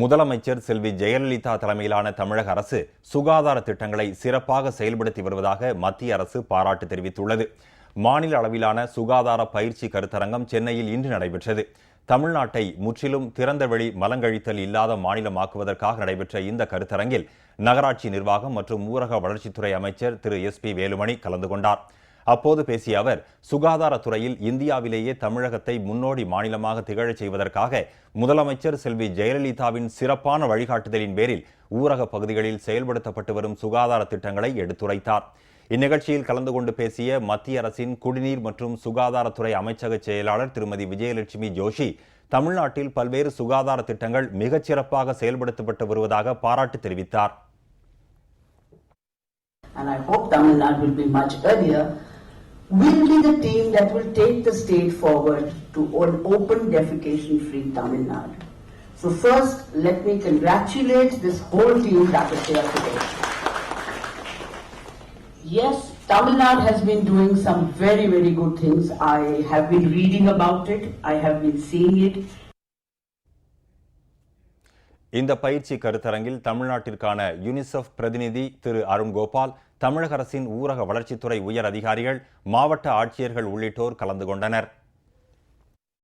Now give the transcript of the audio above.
முதலமைச்சர் செல்வி ஜெயலலிதா தலைமையிலான தமிழக அரசு சுகாதார திட்டங்களை சிறப்பாக செயல்படுத்தி வருவதாக மத்திய அரசு பாராட்டு தெரிவித்துள்ளது. மாநில அளவிலான சுகாதார பயிற்சி கருத்தரங்கம் சென்னையில் இன்று நடைபெற்றது. தமிழ்நாட்டை முற்றிலும் திறந்தவெளி மலங்கழித்தல் இல்லாத மாநிலமாக்குவதற்காக நடைபெற்ற இந்த கருத்தரங்கில் நகராட்சி நிர்வாகம் மற்றும் ஊரக வளர்ச்சித்துறை அமைச்சர் திரு எஸ் பி வேலுமணி கலந்து கொண்டார். அப்போது பேசிய அவர் சுகாதாரத்துறையில் இந்தியாவிலேயே தமிழகத்தை முன்னோடி மாநிலமாக திகழச் செய்வதற்காக முதலமைச்சர் செல்வி ஜெயலலிதாவின் சிறப்பான வழிகாட்டுதலின் பேரில் ஊரக பகுதிகளில் செயல்படுத்தப்பட்டு வரும் சுகாதார திட்டங்களை எடுத்துரைத்தார். இந்நிகழ்ச்சியில் கலந்து கொண்டு பேசிய மத்திய அரசின் குடிநீர் மற்றும் சுகாதாரத்துறை அமைச்சக செயலாளர் திருமதி விஜயலட்சுமி ஜோஷி தமிழ்நாட்டில் பல்வேறு சுகாதார திட்டங்கள் மிகச் சிறப்பாக செயல்படுத்தப்பட்டு வருவதாக பாராட்டு தெரிவித்தார். And I hope Tamil Nadu will be much earlier, will be the team that will take the state forward to an open defecation free Tamil Nadu. So first, let me congratulate this whole team that is here today. Yes, Tamil Nadu has been doing some very, very good things. I have been reading about it. I have been seeing it. இந்த பயிற்சி கருத்தரங்கில் தமிழ்நாட்டிற்கான UNICEF பிரதிநிதி திரு அருண் கோபால் தமிழக அரசின் ஊரக வளர்ச்சித்துறை உயர் அதிகாரிகள் மாவட்ட ஆட்சியர்கள் உள்ளிட்டோர் கலந்து கொண்டனர்.